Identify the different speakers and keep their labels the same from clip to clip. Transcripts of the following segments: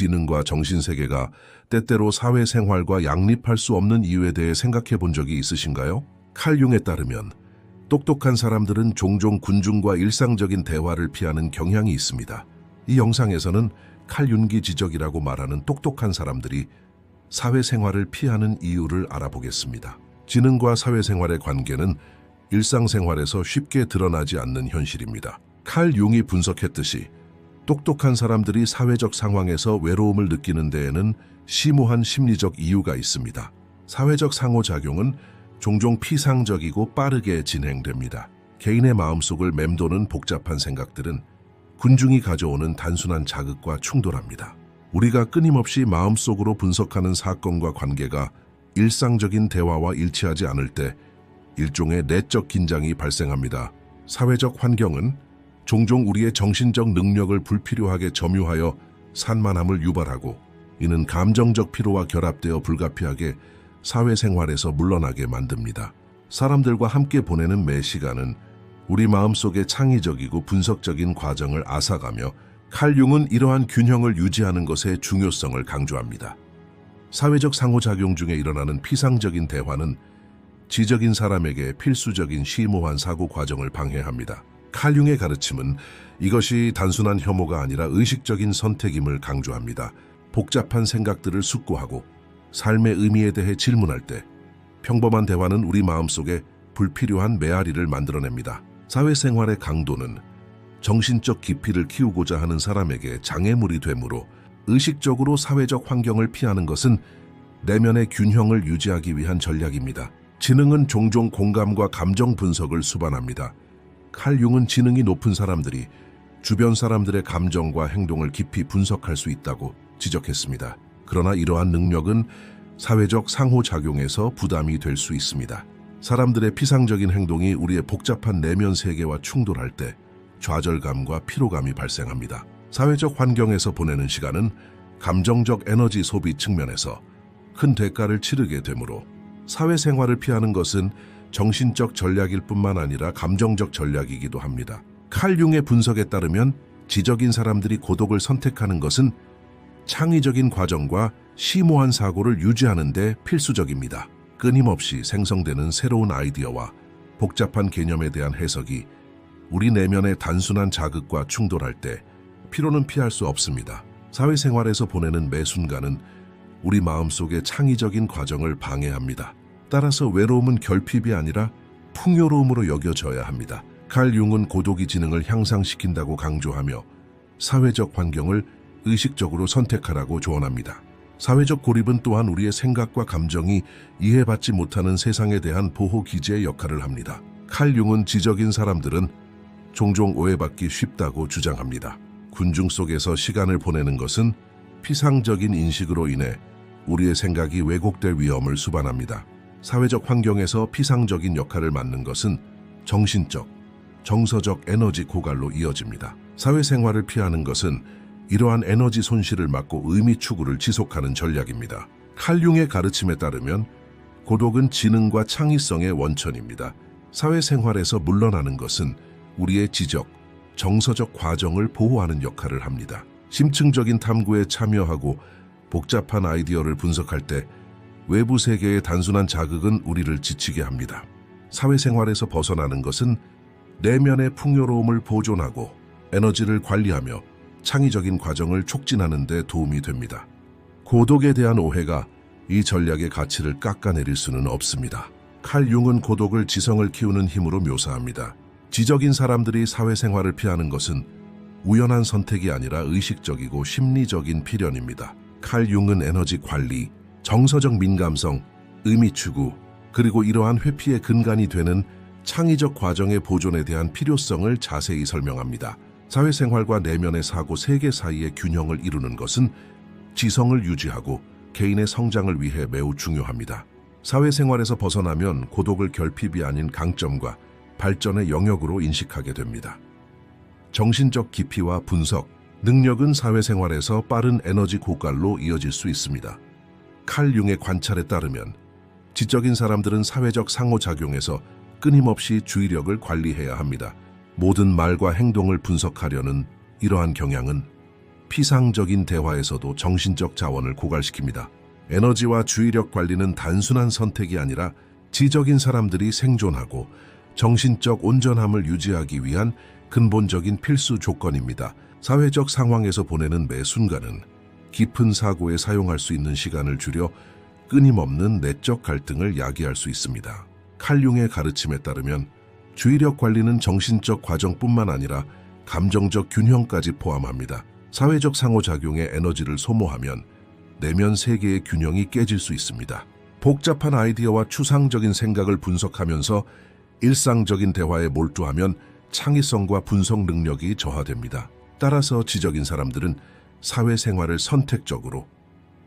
Speaker 1: 지능과 정신세계가 때때로 사회생활과 양립할 수 없는 이유에 대해 생각해 본 적이 있으신가요? 칼융에 따르면 똑똑한 사람들은 종종 군중과 일상적인 대화를 피하는 경향이 있습니다. 이 영상에서는 칼윤기 지적이라고 말하는 똑똑한 사람들이 사회생활을 피하는 이유를 알아보겠습니다. 지능과 사회생활의 관계는 일상생활에서 쉽게 드러나지 않는 현실입니다. 칼 융이 분석했듯이 똑똑한 사람들이 사회적 상황에서 외로움을 느끼는 데에는 심오한 심리적 이유가 있습니다. 사회적 상호작용은 종종 피상적이고 빠르게 진행됩니다. 개인의 마음속을 맴도는 복잡한 생각들은 군중이 가져오는 단순한 자극과 충돌합니다. 우리가 끊임없이 마음속으로 분석하는 사건과 관계가 일상적인 대화와 일치하지 않을 때 일종의 내적 긴장이 발생합니다. 사회적 환경은 종종 우리의 정신적 능력을 불필요하게 점유하여 산만함을 유발하고 이는 감정적 피로와 결합되어 불가피하게 사회생활에서 물러나게 만듭니다. 사람들과 함께 보내는 매 시간은 우리 마음속의 창의적이고 분석적인 과정을 앗아가며 칼융은 이러한 균형을 유지하는 것의 중요성을 강조합니다. 사회적 상호작용 중에 일어나는 피상적인 대화는 지적인 사람에게 필수적인 심오한 사고 과정을 방해합니다. 칼융의 가르침은 이것이 단순한 혐오가 아니라 의식적인 선택임을 강조합니다. 복잡한 생각들을 숙고하고 삶의 의미에 대해 질문할 때 평범한 대화는 우리 마음속에 불필요한 메아리를 만들어냅니다. 사회생활의 강도는 정신적 깊이를 키우고자 하는 사람에게 장애물이 되므로 의식적으로 사회적 환경을 피하는 것은 내면의 균형을 유지하기 위한 전략입니다. 지능은 종종 공감과 감정 분석을 수반합니다. 칼 융은 지능이 높은 사람들이 주변 사람들의 감정과 행동을 깊이 분석할 수 있다고 지적했습니다. 그러나 이러한 능력은 사회적 상호작용에서 부담이 될 수 있습니다. 사람들의 피상적인 행동이 우리의 복잡한 내면 세계와 충돌할 때 좌절감과 피로감이 발생합니다. 사회적 환경에서 보내는 시간은 감정적 에너지 소비 측면에서 큰 대가를 치르게 되므로 사회생활을 피하는 것은 정신적 전략일 뿐만 아니라 감정적 전략이기도 합니다. 칼 융의 분석에 따르면 지적인 사람들이 고독을 선택하는 것은 창의적인 과정과 심오한 사고를 유지하는 데 필수적입니다. 끊임없이 생성되는 새로운 아이디어와 복잡한 개념에 대한 해석이 우리 내면의 단순한 자극과 충돌할 때 피로는 피할 수 없습니다. 사회생활에서 보내는 매 순간은 우리 마음속의 창의적인 과정을 방해합니다. 따라서 외로움은 결핍이 아니라 풍요로움으로 여겨져야 합니다. 칼 융은 고독이 지능을 향상시킨다고 강조하며 사회적 환경을 의식적으로 선택하라고 조언합니다. 사회적 고립은 또한 우리의 생각과 감정이 이해받지 못하는 세상에 대한 보호 기제의 역할을 합니다. 칼 융은 지적인 사람들은 종종 오해받기 쉽다고 주장합니다. 군중 속에서 시간을 보내는 것은 피상적인 인식으로 인해 우리의 생각이 왜곡될 위험을 수반합니다. 사회적 환경에서 피상적인 역할을 맡는 것은 정신적, 정서적 에너지 고갈로 이어집니다. 사회생활을 피하는 것은 이러한 에너지 손실을 막고 의미 추구를 지속하는 전략입니다. 칼융의 가르침에 따르면 고독은 지능과 창의성의 원천입니다. 사회생활에서 물러나는 것은 우리의 지적, 정서적 과정을 보호하는 역할을 합니다. 심층적인 탐구에 참여하고 복잡한 아이디어를 분석할 때 외부 세계의 단순한 자극은 우리를 지치게 합니다. 사회생활에서 벗어나는 것은 내면의 풍요로움을 보존하고 에너지를 관리하며 창의적인 과정을 촉진하는 데 도움이 됩니다. 고독에 대한 오해가 이 전략의 가치를 깎아내릴 수는 없습니다. 칼 융은 고독을 지성을 키우는 힘으로 묘사합니다. 지적인 사람들이 사회생활을 피하는 것은 우연한 선택이 아니라 의식적이고 심리적인 필연입니다. 칼 융은 에너지 관리, 정서적 민감성, 의미 추구, 그리고 이러한 회피의 근간이 되는 창의적 과정의 보존에 대한 필요성을 자세히 설명합니다. 사회생활과 내면의 사고 세계 사이의 균형을 이루는 것은 지성을 유지하고 개인의 성장을 위해 매우 중요합니다. 사회생활에서 벗어나면 고독을 결핍이 아닌 강점과 발전의 영역으로 인식하게 됩니다. 정신적 깊이와 분석, 능력은 사회생활에서 빠른 에너지 고갈로 이어질 수 있습니다. 칼 융의 관찰에 따르면 지적인 사람들은 사회적 상호작용에서 끊임없이 주의력을 관리해야 합니다. 모든 말과 행동을 분석하려는 이러한 경향은 피상적인 대화에서도 정신적 자원을 고갈시킵니다. 에너지와 주의력 관리는 단순한 선택이 아니라 지적인 사람들이 생존하고 정신적 온전함을 유지하기 위한 근본적인 필수 조건입니다. 사회적 상황에서 보내는 매 순간은 깊은 사고에 사용할 수 있는 시간을 줄여 끊임없는 내적 갈등을 야기할 수 있습니다. 칼융의 가르침에 따르면 주의력 관리는 정신적 과정뿐만 아니라 감정적 균형까지 포함합니다. 사회적 상호작용에 에너지를 소모하면 내면 세계의 균형이 깨질 수 있습니다. 복잡한 아이디어와 추상적인 생각을 분석하면서 일상적인 대화에 몰두하면 창의성과 분석 능력이 저하됩니다. 따라서 지적인 사람들은 사회생활을 선택적으로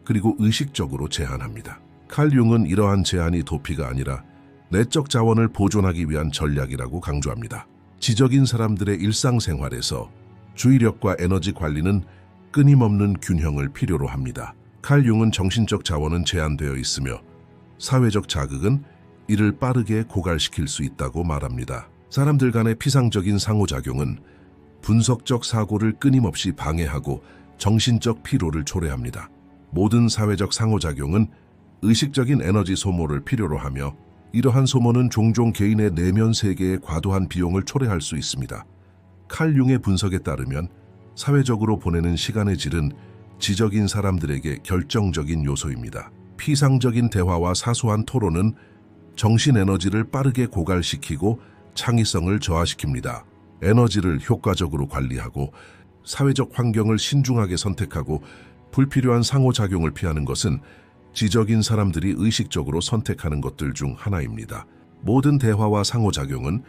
Speaker 1: 그리고 의식적으로 제한합니다. 칼 융은 이러한 제한이 도피가 아니라 내적 자원을 보존하기 위한 전략이라고 강조합니다. 지적인 사람들의 일상생활에서 주의력과 에너지 관리는 끊임없는 균형을 필요로 합니다. 칼 융은 정신적 자원은 제한되어 있으며 사회적 자극은 이를 빠르게 고갈시킬 수 있다고 말합니다. 사람들 간의 피상적인 상호작용은 분석적 사고를 끊임없이 방해하고 정신적 피로를 초래합니다. 모든 사회적 상호작용은 의식적인 에너지 소모를 필요로 하며 이러한 소모는 종종 개인의 내면 세계에 과도한 비용을 초래할 수 있습니다. 칼 융의 분석에 따르면 사회적으로 보내는 시간의 질은 지적인 사람들에게 결정적인 요소입니다. 피상적인 대화와 사소한 토론은 정신 에너지를 빠르게 고갈시키고 창의성을 저하시킵니다. 에너지를 효과적으로 관리하고 사회적 환경을 신중하게 선택하고 불필요한 상호작용을 피하는 것은 지적인 사람들이 의식적으로 선택하는 것들 중 하나입니다. 모든 대화와 상호작용은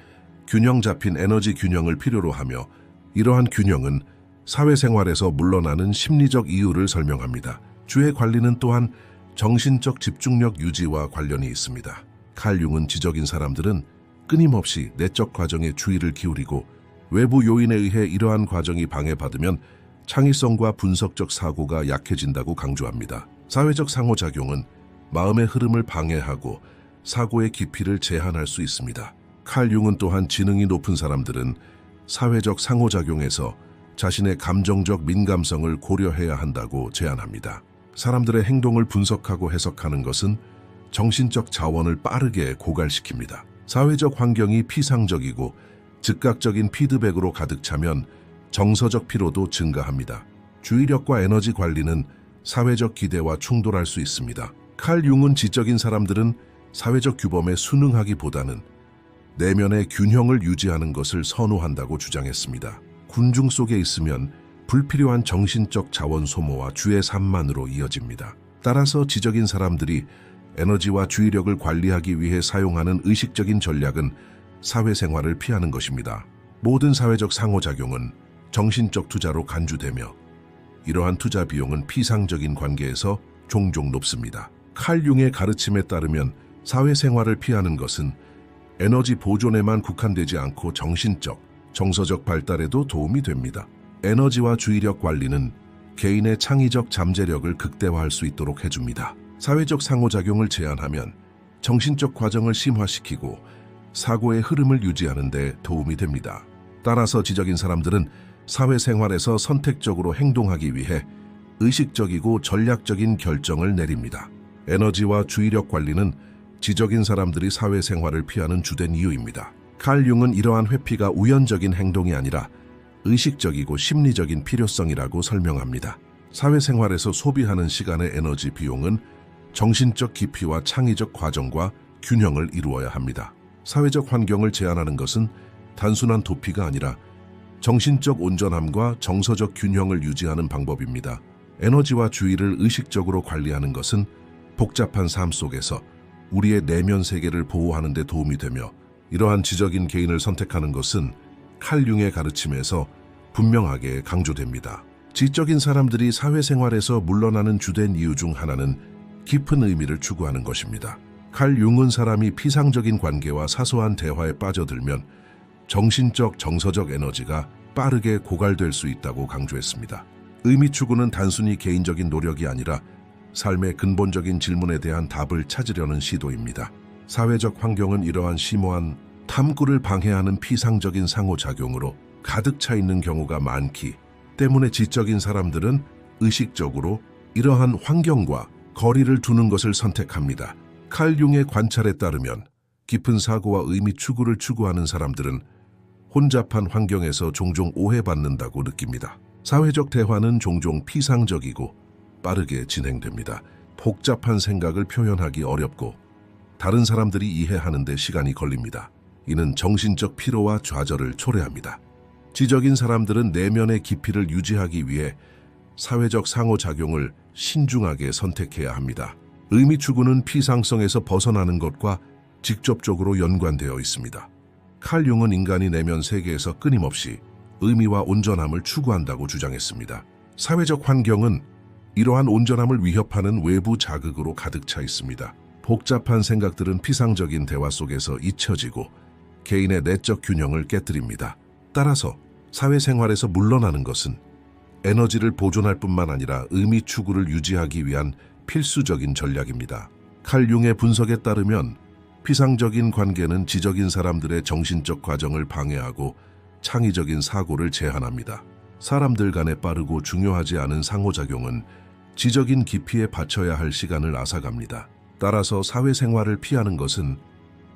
Speaker 1: 균형 잡힌 에너지 균형을 필요로 하며 이러한 균형은 사회생활에서 물러나는 심리적 이유를 설명합니다. 주의 관리는 또한 정신적 집중력 유지와 관련이 있습니다. 칼 융은 지적인 사람들은 끊임없이 내적 과정에 주의를 기울이고 외부 요인에 의해 이러한 과정이 방해받으면 창의성과 분석적 사고가 약해진다고 강조합니다. 사회적 상호작용은 마음의 흐름을 방해하고 사고의 깊이를 제한할 수 있습니다. 칼 융은 또한 지능이 높은 사람들은 사회적 상호작용에서 자신의 감정적 민감성을 고려해야 한다고 제안합니다. 사람들의 행동을 분석하고 해석하는 것은 정신적 자원을 빠르게 고갈시킵니다. 사회적 환경이 피상적이고 즉각적인 피드백으로 가득 차면 정서적 피로도 증가합니다. 주의력과 에너지 관리는 사회적 기대와 충돌할 수 있습니다. 칼 융은 지적인 사람들은 사회적 규범에 순응하기보다는 내면의 균형을 유지하는 것을 선호한다고 주장했습니다. 군중 속에 있으면 불필요한 정신적 자원 소모와 주의 산만으로 이어집니다. 따라서 지적인 사람들이 에너지와 주의력을 관리하기 위해 사용하는 의식적인 전략은 사회생활을 피하는 것입니다. 모든 사회적 상호작용은 정신적 투자로 간주되며 이러한 투자 비용은 피상적인 관계에서 종종 높습니다. 칼 융의 가르침에 따르면 사회생활을 피하는 것은 에너지 보존에만 국한되지 않고 정신적, 정서적 발달에도 도움이 됩니다. 에너지와 주의력 관리는 개인의 창의적 잠재력을 극대화할 수 있도록 해줍니다. 사회적 상호작용을 제한하면 정신적 과정을 심화시키고 사고의 흐름을 유지하는 데 도움이 됩니다. 따라서 지적인 사람들은 사회생활에서 선택적으로 행동하기 위해 의식적이고 전략적인 결정을 내립니다. 에너지와 주의력 관리는 지적인 사람들이 사회생활을 피하는 주된 이유입니다. 칼 융은 이러한 회피가 우연적인 행동이 아니라 의식적이고 심리적인 필요성이라고 설명합니다. 사회생활에서 소비하는 시간의 에너지 비용은 정신적 깊이와 창의적 과정과 균형을 이루어야 합니다. 사회적 환경을 제한하는 것은 단순한 도피가 아니라 정신적 온전함과 정서적 균형을 유지하는 방법입니다. 에너지와 주의를 의식적으로 관리하는 것은 복잡한 삶 속에서 우리의 내면 세계를 보호하는 데 도움이 되며 이러한 지적인 개인을 선택하는 것은 칼 융의 가르침에서 분명하게 강조됩니다. 지적인 사람들이 사회생활에서 물러나는 주된 이유 중 하나는 깊은 의미를 추구하는 것입니다. 칼 융은 사람이 피상적인 관계와 사소한 대화에 빠져들면 정신적, 정서적 에너지가 빠르게 고갈될 수 있다고 강조했습니다. 의미 추구는 단순히 개인적인 노력이 아니라 삶의 근본적인 질문에 대한 답을 찾으려는 시도입니다. 사회적 환경은 이러한 심오한 탐구를 방해하는 피상적인 상호작용으로 가득 차 있는 경우가 많기 때문에 지적인 사람들은 의식적으로 이러한 환경과 거리를 두는 것을 선택합니다. 칼 융의 관찰에 따르면 깊은 사고와 의미 추구를 추구하는 사람들은 혼잡한 환경에서 종종 오해받는다고 느낍니다. 사회적 대화는 종종 피상적이고 빠르게 진행됩니다. 복잡한 생각을 표현하기 어렵고 다른 사람들이 이해하는 데 시간이 걸립니다. 이는 정신적 피로와 좌절을 초래합니다. 지적인 사람들은 내면의 깊이를 유지하기 위해 사회적 상호작용을 신중하게 선택해야 합니다. 의미 추구는 피상성에서 벗어나는 것과 직접적으로 연관되어 있습니다. 칼 융은 인간이 내면 세계에서 끊임없이 의미와 온전함을 추구한다고 주장했습니다. 사회적 환경은 이러한 온전함을 위협하는 외부 자극으로 가득 차 있습니다. 복잡한 생각들은 피상적인 대화 속에서 잊혀지고 개인의 내적 균형을 깨뜨립니다. 따라서 사회생활에서 물러나는 것은 에너지를 보존할 뿐만 아니라 의미 추구를 유지하기 위한 필수적인 전략입니다. 칼 융의 분석에 따르면 피상적인 관계는 지적인 사람들의 정신적 과정을 방해하고 창의적인 사고를 제한합니다. 사람들 간의 빠르고 중요하지 않은 상호작용은 지적인 깊이에 바쳐야 할 시간을 앗아갑니다. 따라서 사회생활을 피하는 것은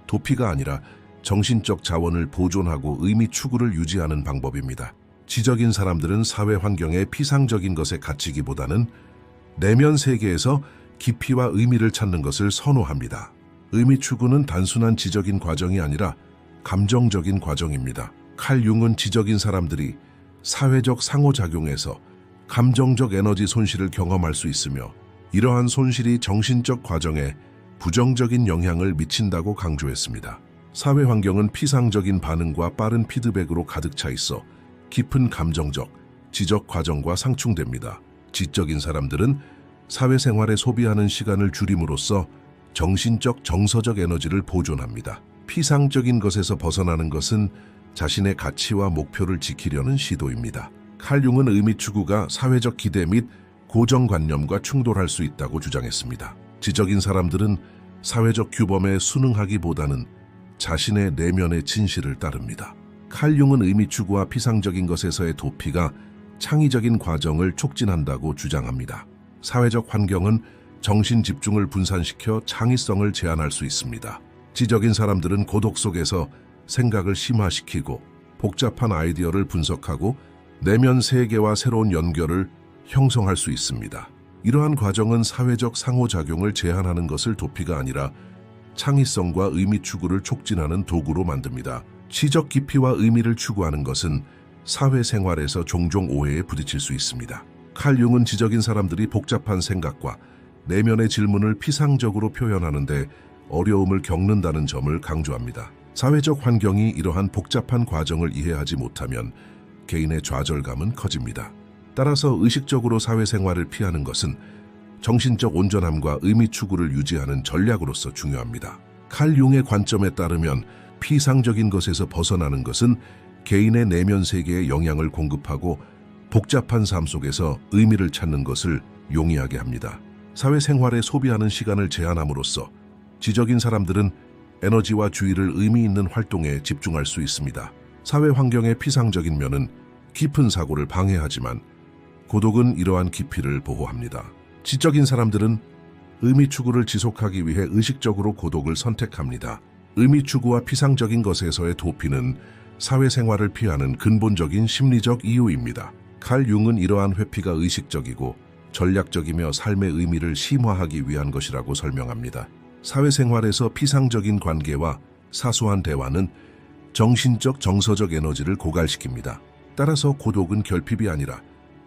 Speaker 1: 도피가 아니라 정신적 자원을 보존하고 의미 추구를 유지하는 방법입니다. 지적인 사람들은 사회 환경의 피상적인 것에 갇히기보다는 내면 세계에서 깊이와 의미를 찾는 것을 선호합니다. 의미 추구는 단순한 지적인 과정이 아니라 감정적인 과정입니다. 칼 융은 지적인 사람들이 사회적 상호작용에서 감정적 에너지 손실을 경험할 수 있으며 이러한 손실이 정신적 과정에 부정적인 영향을 미친다고 강조했습니다. 사회 환경은 피상적인 반응과 빠른 피드백으로 가득 차 있어 깊은 감정적, 지적 과정과 상충됩니다. 지적인 사람들은 사회생활에 소비하는 시간을 줄임으로써 정신적, 정서적 에너지를 보존합니다. 피상적인 것에서 벗어나는 것은 자신의 가치와 목표를 지키려는 시도입니다. 칼 융은 의미 추구가 사회적 기대 및 고정관념과 충돌할 수 있다고 주장했습니다. 지적인 사람들은 사회적 규범에 순응하기보다는 자신의 내면의 진실을 따릅니다. 칼 융은 의미 추구와 피상적인 것에서의 도피가 창의적인 과정을 촉진한다고 주장합니다. 사회적 환경은 정신 집중을 분산시켜 창의성을 제한할 수 있습니다. 지적인 사람들은 고독 속에서 생각을 심화시키고 복잡한 아이디어를 분석하고 내면 세계와 새로운 연결을 형성할 수 있습니다. 이러한 과정은 사회적 상호작용을 제한하는 것을 도피가 아니라 창의성과 의미 추구를 촉진하는 도구로 만듭니다. 지적 깊이와 의미를 추구하는 것은 사회생활에서 종종 오해에 부딪힐 수 있습니다. 칼 융은 지적인 사람들이 복잡한 생각과 내면의 질문을 피상적으로 표현하는데 어려움을 겪는다는 점을 강조합니다. 사회적 환경이 이러한 복잡한 과정을 이해하지 못하면 개인의 좌절감은 커집니다. 따라서 의식적으로 사회생활을 피하는 것은 정신적 온전함과 의미 추구를 유지하는 전략으로서 중요합니다. 칼 융의 관점에 따르면 피상적인 것에서 벗어나는 것은 개인의 내면 세계에 영향을 공급하고 복잡한 삶 속에서 의미를 찾는 것을 용이하게 합니다. 사회생활에 소비하는 시간을 제한함으로써 지적인 사람들은 에너지와 주의를 의미 있는 활동에 집중할 수 있습니다. 사회 환경의 피상적인 면은 깊은 사고를 방해하지만 고독은 이러한 깊이를 보호합니다. 지적인 사람들은 의미 추구를 지속하기 위해 의식적으로 고독을 선택합니다. 의미 추구와 피상적인 것에서의 도피는 사회생활을 피하는 근본적인 심리적 이유입니다. 칼 융은 이러한 회피가 의식적이고 전략적이며 삶의 의미를 심화하기 위한 것이라고 설명합니다. 사회생활에서 피상적인 관계와 사소한 대화는 정신적 정서적 에너지를 고갈시킵니다. 따라서 고독은 결핍이 아니라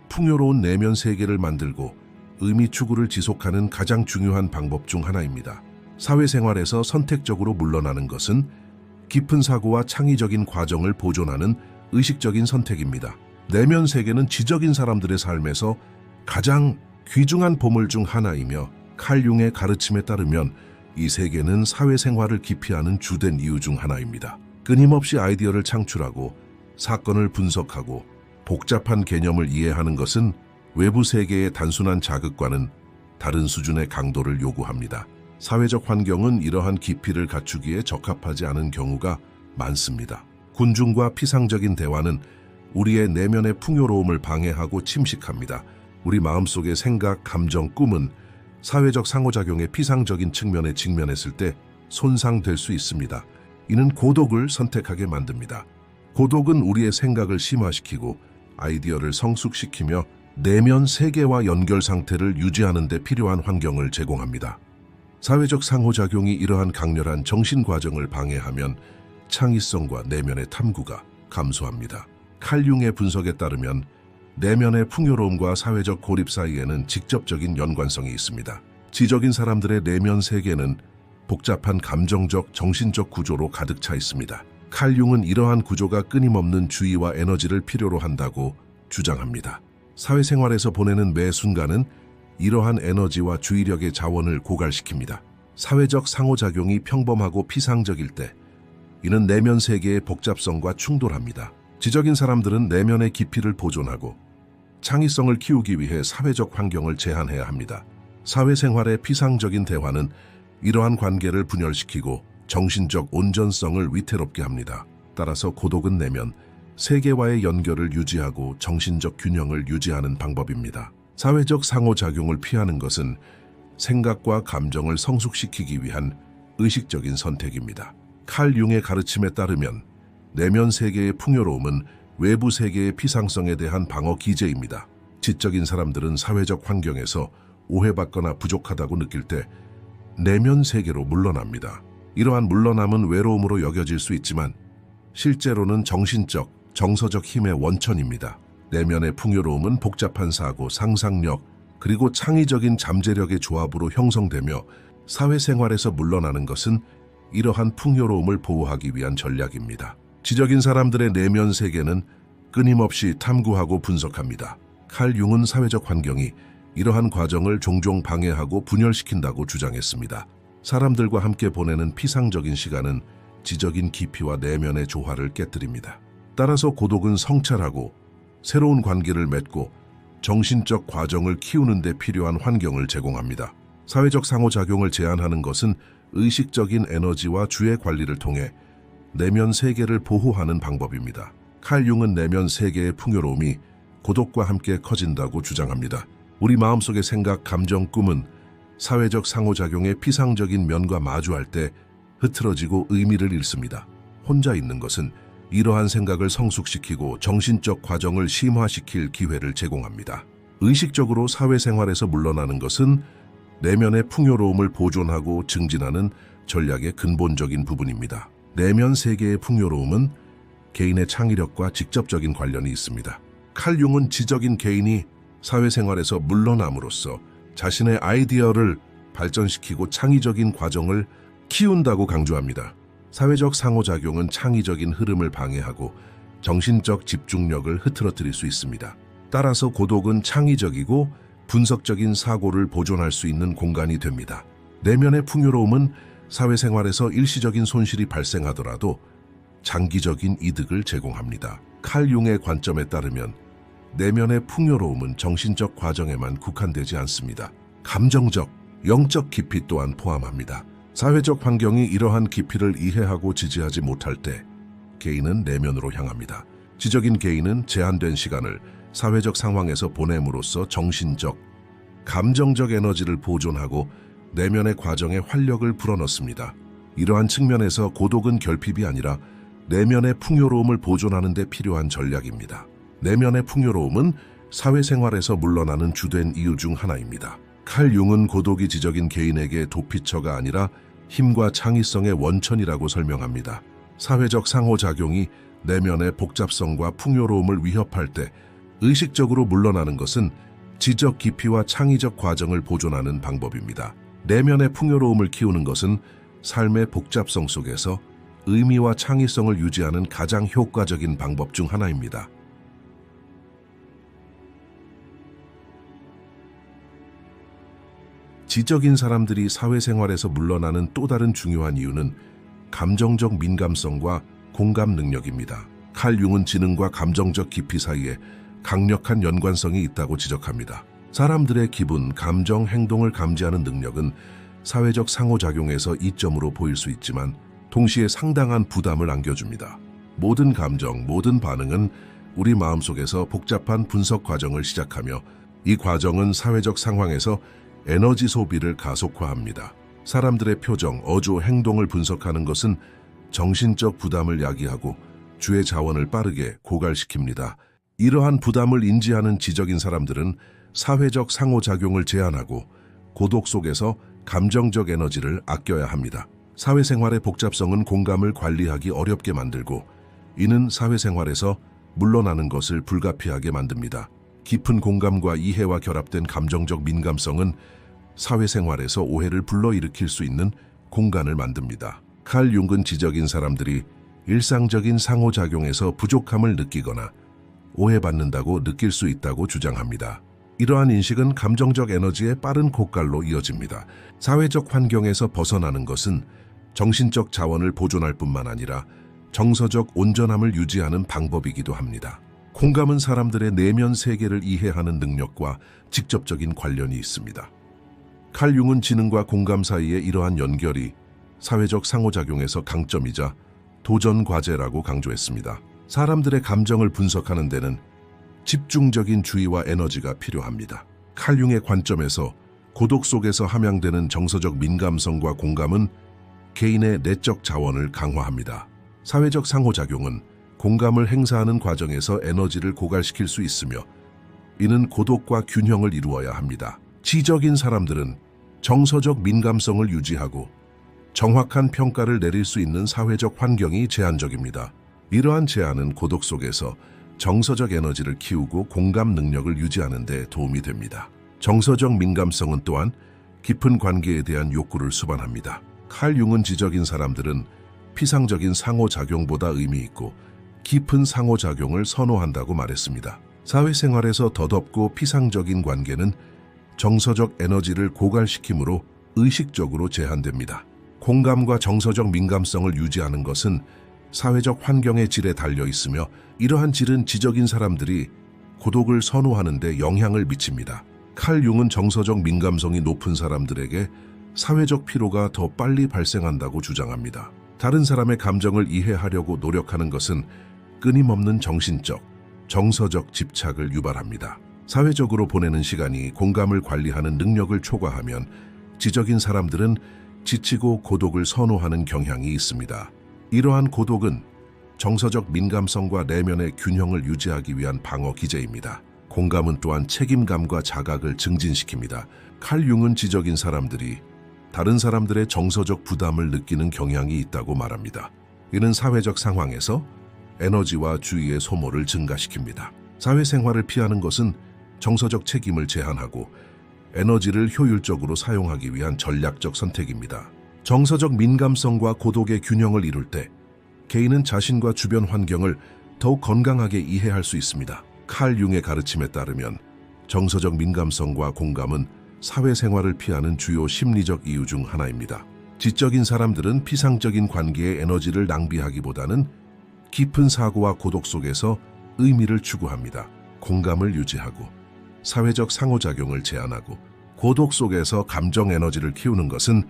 Speaker 1: 풍요로운 내면 세계를 만들고 의미 추구를 지속하는 가장 중요한 방법 중 하나입니다. 사회생활에서 선택적으로 물러나는 것은 깊은 사고와 창의적인 과정을 보존하는 의식적인 선택입니다. 내면 세계는 지적인 사람들의 삶에서 가장 귀중한 보물 중 하나이며 칼 융의 가르침에 따르면 이 세계는 사회생활을 기피하는 주된 이유 중 하나입니다. 끊임없이 아이디어를 창출하고 사건을 분석하고 복잡한 개념을 이해하는 것은 외부 세계의 단순한 자극과는 다른 수준의 강도를 요구합니다. 사회적 환경은 이러한 깊이를 갖추기에 적합하지 않은 경우가 많습니다. 군중과 피상적인 대화는 우리의 내면의 풍요로움을 방해하고 침식합니다. 우리 마음속의 생각, 감정, 꿈은 사회적 상호작용의 피상적인 측면에 직면했을 때 손상될 수 있습니다. 이는 고독을 선택하게 만듭니다. 고독은 우리의 생각을 심화시키고 아이디어를 성숙시키며 내면 세계와 연결 상태를 유지하는 데 필요한 환경을 제공합니다. 사회적 상호작용이 이러한 강렬한 정신 과정을 방해하면 창의성과 내면의 탐구가 감소합니다. 칼융의 분석에 따르면 내면의 풍요로움과 사회적 고립 사이에는 직접적인 연관성이 있습니다. 지적인 사람들의 내면 세계는 복잡한 감정적, 정신적 구조로 가득 차 있습니다. 칼융은 이러한 구조가 끊임없는 주의와 에너지를 필요로 한다고 주장합니다. 사회생활에서 보내는 매 순간은 이러한 에너지와 주의력의 자원을 고갈시킵니다. 사회적 상호작용이 평범하고 피상적일 때 이는 내면 세계의 복잡성과 충돌합니다. 지적인 사람들은 내면의 깊이를 보존하고 창의성을 키우기 위해 사회적 환경을 제한해야 합니다. 사회생활의 피상적인 대화는 이러한 관계를 분열시키고 정신적 온전성을 위태롭게 합니다. 따라서 고독은 내면 세계와의 연결을 유지하고 정신적 균형을 유지하는 방법입니다. 사회적 상호작용을 피하는 것은 생각과 감정을 성숙시키기 위한 의식적인 선택입니다. 칼 융의 가르침에 따르면 내면 세계의 풍요로움은 외부 세계의 피상성에 대한 방어 기제입니다. 지적인 사람들은 사회적 환경에서 오해받거나 부족하다고 느낄 때 내면 세계로 물러납니다. 이러한 물러남은 외로움으로 여겨질 수 있지만 실제로는 정신적, 정서적 힘의 원천입니다. 내면의 풍요로움은 복잡한 사고, 상상력, 그리고 창의적인 잠재력의 조합으로 형성되며 사회생활에서 물러나는 것은 이러한 풍요로움을 보호하기 위한 전략입니다. 지적인 사람들의 내면 세계는 끊임없이 탐구하고 분석합니다. 칼 융은 사회적 환경이 이러한 과정을 종종 방해하고 분열시킨다고 주장했습니다. 사람들과 함께 보내는 피상적인 시간은 지적인 깊이와 내면의 조화를 깨뜨립니다. 따라서 고독은 성찰하고 새로운 관계를 맺고 정신적 과정을 키우는 데 필요한 환경을 제공합니다. 사회적 상호작용을 제한하는 것은 의식적인 에너지와 주의 관리를 통해 내면 세계를 보호하는 방법입니다. 칼 융은 내면 세계의 풍요로움이 고독과 함께 커진다고 주장합니다. 우리 마음속의 생각, 감정, 꿈은 사회적 상호작용의 피상적인 면과 마주할 때 흐트러지고 의미를 잃습니다. 혼자 있는 것은 이러한 생각을 성숙시키고 정신적 과정을 심화시킬 기회를 제공합니다. 의식적으로 사회생활에서 물러나는 것은 내면의 풍요로움을 보존하고 증진하는 전략의 근본적인 부분입니다. 내면 세계의 풍요로움은 개인의 창의력과 직접적인 관련이 있습니다. 칼 융은 지적인 개인이 사회생활에서 물러남으로써 자신의 아이디어를 발전시키고 창의적인 과정을 키운다고 강조합니다. 사회적 상호작용은 창의적인 흐름을 방해하고 정신적 집중력을 흐트러뜨릴 수 있습니다. 따라서 고독은 창의적이고 분석적인 사고를 보존할 수 있는 공간이 됩니다. 내면의 풍요로움은 사회생활에서 일시적인 손실이 발생하더라도 장기적인 이득을 제공합니다. 칼 융의 관점에 따르면 내면의 풍요로움은 정신적 과정에만 국한되지 않습니다. 감정적, 영적 깊이 또한 포함합니다. 사회적 환경이 이러한 깊이를 이해하고 지지하지 못할 때 개인은 내면으로 향합니다. 지적인 개인은 제한된 시간을 사회적 상황에서 보냄으로써 정신적, 감정적 에너지를 보존하고 내면의 과정에 활력을 불어넣습니다. 이러한 측면에서 고독은 결핍이 아니라 내면의 풍요로움을 보존하는 데 필요한 전략입니다. 내면의 풍요로움은 사회생활에서 물러나는 주된 이유 중 하나입니다. 칼 융은 고독이 지적인 개인에게 도피처가 아니라 힘과 창의성의 원천이라고 설명합니다. 사회적 상호작용이 내면의 복잡성과 풍요로움을 위협할 때 의식적으로 물러나는 것은 지적 깊이와 창의적 과정을 보존하는 방법입니다. 내면의 풍요로움을 키우는 것은 삶의 복잡성 속에서 의미와 창의성을 유지하는 가장 효과적인 방법 중 하나입니다. 지적인 사람들이 사회생활에서 물러나는 또 다른 중요한 이유는 감정적 민감성과 공감 능력입니다. 칼 융은 지능과 감정적 깊이 사이에 강력한 연관성이 있다고 지적합니다. 사람들의 기분, 감정, 행동을 감지하는 능력은 사회적 상호작용에서 이점으로 보일 수 있지만 동시에 상당한 부담을 안겨줍니다. 모든 감정, 모든 반응은 우리 마음속에서 복잡한 분석 과정을 시작하며 이 과정은 사회적 상황에서 에너지 소비를 가속화합니다. 사람들의 표정, 어조, 행동을 분석하는 것은 정신적 부담을 야기하고 주의 자원을 빠르게 고갈시킵니다. 이러한 부담을 인지하는 지적인 사람들은 사회적 상호작용을 제한하고 고독 속에서 감정적 에너지를 아껴야 합니다. 사회생활의 복잡성은 공감을 관리하기 어렵게 만들고 이는 사회생활에서 물러나는 것을 불가피하게 만듭니다. 깊은 공감과 이해와 결합된 감정적 민감성은 사회생활에서 오해를 불러일으킬 수 있는 공간을 만듭니다. 칼 융근 지적인 사람들이 일상적인 상호작용에서 부족함을 느끼거나 오해받는다고 느낄 수 있다고 주장합니다. 이러한 인식은 감정적 에너지의 빠른 고갈로 이어집니다. 사회적 환경에서 벗어나는 것은 정신적 자원을 보존할 뿐만 아니라 정서적 온전함을 유지하는 방법이기도 합니다. 공감은 사람들의 내면 세계를 이해하는 능력과 직접적인 관련이 있습니다. 칼 융은 지능과 공감 사이의 이러한 연결이 사회적 상호작용에서 강점이자 도전 과제라고 강조했습니다. 사람들의 감정을 분석하는 데는 집중적인 주의와 에너지가 필요합니다. 칼 융의 관점에서 고독 속에서 함양되는 정서적 민감성과 공감은 개인의 내적 자원을 강화합니다. 사회적 상호작용은 공감을 행사하는 과정에서 에너지를 고갈시킬 수 있으며 이는 고독과 균형을 이루어야 합니다. 지적인 사람들은 정서적 민감성을 유지하고 정확한 평가를 내릴 수 있는 사회적 환경이 제한적입니다. 이러한 제한은 고독 속에서 정서적 에너지를 키우고 공감 능력을 유지하는 데 도움이 됩니다. 정서적 민감성은 또한 깊은 관계에 대한 욕구를 수반합니다. 칼 융은 지적인 사람들은 피상적인 상호작용보다 의미 있고 깊은 상호작용을 선호한다고 말했습니다. 사회생활에서 더덥고 피상적인 관계는 정서적 에너지를 고갈시키므로 의식적으로 제한됩니다. 공감과 정서적 민감성을 유지하는 것은 사회적 환경의 질에 달려 있으며 이러한 질은 지적인 사람들이 고독을 선호하는 데 영향을 미칩니다. 칼 융은 정서적 민감성이 높은 사람들에게 사회적 피로가 더 빨리 발생한다고 주장합니다. 다른 사람의 감정을 이해하려고 노력하는 것은 끊임없는 정신적, 정서적 집착을 유발합니다. 사회적으로 보내는 시간이 공감을 관리하는 능력을 초과하면 지적인 사람들은 지치고 고독을 선호하는 경향이 있습니다. 이러한 고독은 정서적 민감성과 내면의 균형을 유지하기 위한 방어 기제입니다. 공감은 또한 책임감과 자각을 증진시킵니다. 칼 융은 지적인 사람들이 다른 사람들의 정서적 부담을 느끼는 경향이 있다고 말합니다. 이는 사회적 상황에서 에너지와 주의의 소모를 증가시킵니다. 사회생활을 피하는 것은 정서적 책임을 제한하고 에너지를 효율적으로 사용하기 위한 전략적 선택입니다. 정서적 민감성과 고독의 균형을 이룰 때 개인은 자신과 주변 환경을 더욱 건강하게 이해할 수 있습니다. 칼 융의 가르침에 따르면 정서적 민감성과 공감은 사회생활을 피하는 주요 심리적 이유 중 하나입니다. 지적인 사람들은 피상적인 관계에 에너지를 낭비하기보다는 깊은 사고와 고독 속에서 의미를 추구합니다. 공감을 유지하고 사회적 상호작용을 제한하고 고독 속에서 감정 에너지를 키우는 것은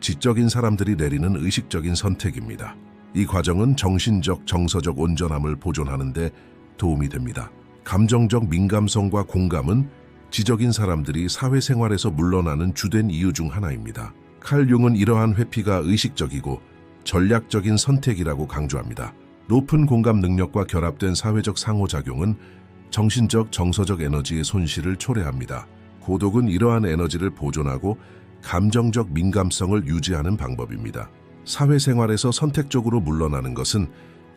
Speaker 1: 지적인 사람들이 내리는 의식적인 선택입니다. 이 과정은 정신적, 정서적 온전함을 보존하는 데 도움이 됩니다. 감정적 민감성과 공감은 지적인 사람들이 사회생활에서 물러나는 주된 이유 중 하나입니다. 칼 융은 이러한 회피가 의식적이고 전략적인 선택이라고 강조합니다. 높은 공감 능력과 결합된 사회적 상호작용은 정신적, 정서적 에너지의 손실을 초래합니다. 고독은 이러한 에너지를 보존하고 감정적 민감성을 유지하는 방법입니다. 사회생활에서 선택적으로 물러나는 것은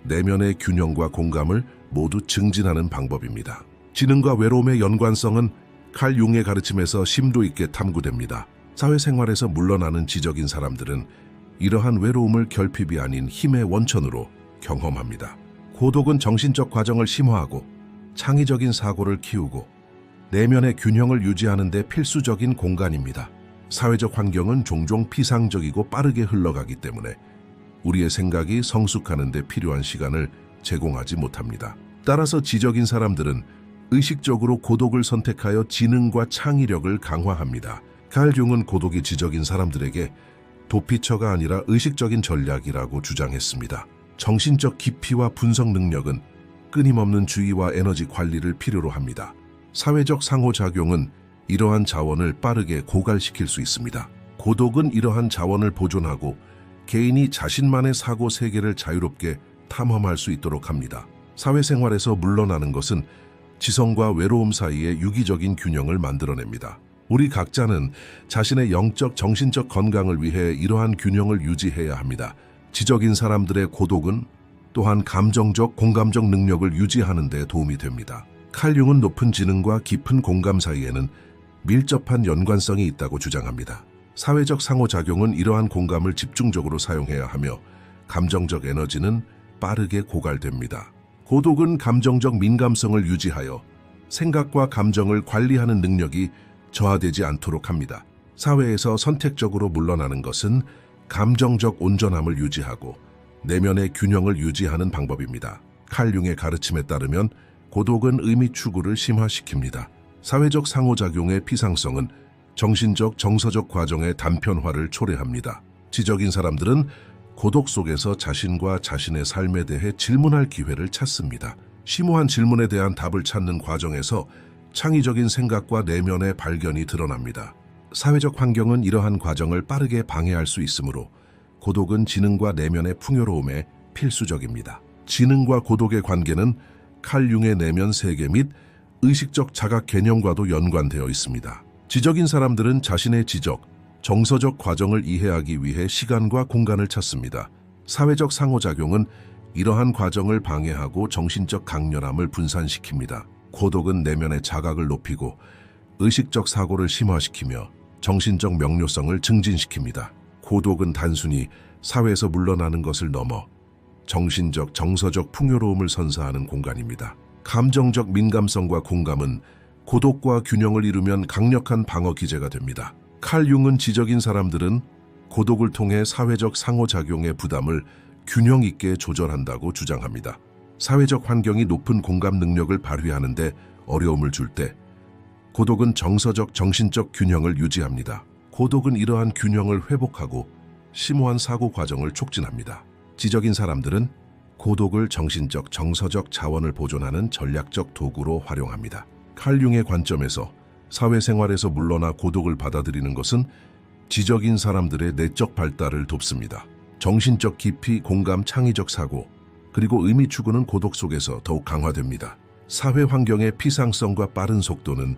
Speaker 1: 내면의 균형과 공감을 모두 증진하는 방법입니다. 지능과 외로움의 연관성은 칼 융의 가르침에서 심도 있게 탐구됩니다. 사회생활에서 물러나는 지적인 사람들은 이러한 외로움을 결핍이 아닌 힘의 원천으로 경험합니다. 고독은 정신적 과정을 심화하고 창의적인 사고를 키우고 내면의 균형을 유지하는 데 필수적인 공간입니다. 사회적 환경은 종종 피상적이고 빠르게 흘러가기 때문에 우리의 생각이 성숙하는 데 필요한 시간을 제공하지 못합니다. 따라서 지적인 사람들은 의식적으로 고독을 선택하여 지능과 창의력을 강화합니다. 칼 융은 고독이 지적인 사람들에게 도피처가 아니라 의식적인 전략이라고 주장했습니다. 정신적 깊이와 분석 능력은 끊임없는 주의와 에너지 관리를 필요로 합니다. 사회적 상호작용은 이러한 자원을 빠르게 고갈시킬 수 있습니다. 고독은 이러한 자원을 보존하고 개인이 자신만의 사고 세계를 자유롭게 탐험할 수 있도록 합니다. 사회생활에서 물러나는 것은 지성과 외로움 사이의 유기적인 균형을 만들어냅니다. 우리 각자는 자신의 영적, 정신적 건강을 위해 이러한 균형을 유지해야 합니다. 지적인 사람들의 고독은 또한 감정적, 공감적 능력을 유지하는 데 도움이 됩니다. 칼융은 높은 지능과 깊은 공감 사이에는 밀접한 연관성이 있다고 주장합니다. 사회적 상호작용은 이러한 공감을 집중적으로 사용해야 하며 감정적 에너지는 빠르게 고갈됩니다. 고독은 감정적 민감성을 유지하여 생각과 감정을 관리하는 능력이 저하되지 않도록 합니다. 사회에서 선택적으로 물러나는 것은 감정적 온전함을 유지하고 내면의 균형을 유지하는 방법입니다. 칼융의 가르침에 따르면 고독은 의미 추구를 심화시킵니다. 사회적 상호작용의 피상성은 정신적, 정서적 과정의 단편화를 초래합니다. 지적인 사람들은 고독 속에서 자신과 자신의 삶에 대해 질문할 기회를 찾습니다. 심오한 질문에 대한 답을 찾는 과정에서 창의적인 생각과 내면의 발견이 드러납니다. 사회적 환경은 이러한 과정을 빠르게 방해할 수 있으므로 고독은 지능과 내면의 풍요로움에 필수적입니다. 지능과 고독의 관계는 칼 융의 내면 세계 및 의식적 자각 개념과도 연관되어 있습니다. 지적인 사람들은 자신의 지적, 정서적 과정을 이해하기 위해 시간과 공간을 찾습니다. 사회적 상호작용은 이러한 과정을 방해하고 정신적 강렬함을 분산시킵니다. 고독은 내면의 자각을 높이고 의식적 사고를 심화시키며 정신적 명료성을 증진시킵니다. 고독은 단순히 사회에서 물러나는 것을 넘어 정신적, 정서적 풍요로움을 선사하는 공간입니다. 감정적 민감성과 공감은 고독과 균형을 이루면 강력한 방어 기제가 됩니다. 칼 융은 지적인 사람들은 고독을 통해 사회적 상호작용의 부담을 균형 있게 조절한다고 주장합니다. 사회적 환경이 높은 공감 능력을 발휘하는데 어려움을 줄 때 고독은 정서적, 정신적 균형을 유지합니다. 고독은 이러한 균형을 회복하고 심오한 사고 과정을 촉진합니다. 지적인 사람들은 고독을 정신적, 정서적 자원을 보존하는 전략적 도구로 활용합니다. 칼융의 관점에서 사회생활에서 물러나 고독을 받아들이는 것은 지적인 사람들의 내적 발달을 돕습니다. 정신적 깊이, 공감, 창의적 사고, 그리고 의미 추구는 고독 속에서 더욱 강화됩니다. 사회 환경의 피상성과 빠른 속도는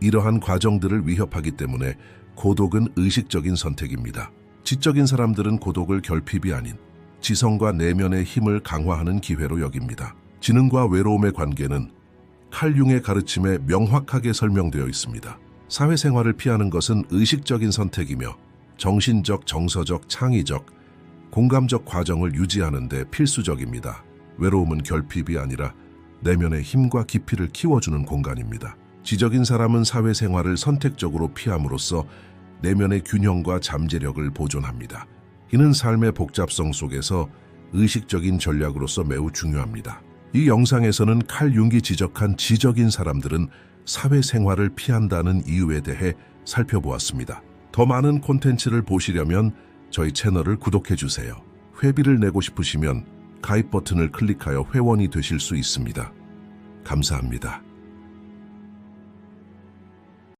Speaker 1: 이러한 과정들을 위협하기 때문에 고독은 의식적인 선택입니다. 지적인 사람들은 고독을 결핍이 아닌 지성과 내면의 힘을 강화하는 기회로 여깁니다. 지능과 외로움의 관계는 칼융의 가르침에 명확하게 설명되어 있습니다. 사회생활을 피하는 것은 의식적인 선택이며 정신적, 정서적, 창의적, 공감적 과정을 유지하는 데 필수적입니다. 외로움은 결핍이 아니라 내면의 힘과 깊이를 키워주는 공간입니다. 지적인 사람은 사회생활을 선택적으로 피함으로써 내면의 균형과 잠재력을 보존합니다. 이는 삶의 복잡성 속에서 의식적인 전략으로서 매우 중요합니다. 이 영상에서는 칼 융기 지적한 지적인 사람들은 사회생활을 피한다는 이유에 대해 살펴보았습니다. 더 많은 콘텐츠를 보시려면 저희 채널을 구독해 주세요. 회비를 내고 싶으시면 가입 버튼을 클릭하여 회원이 되실 수 있습니다. 감사합니다.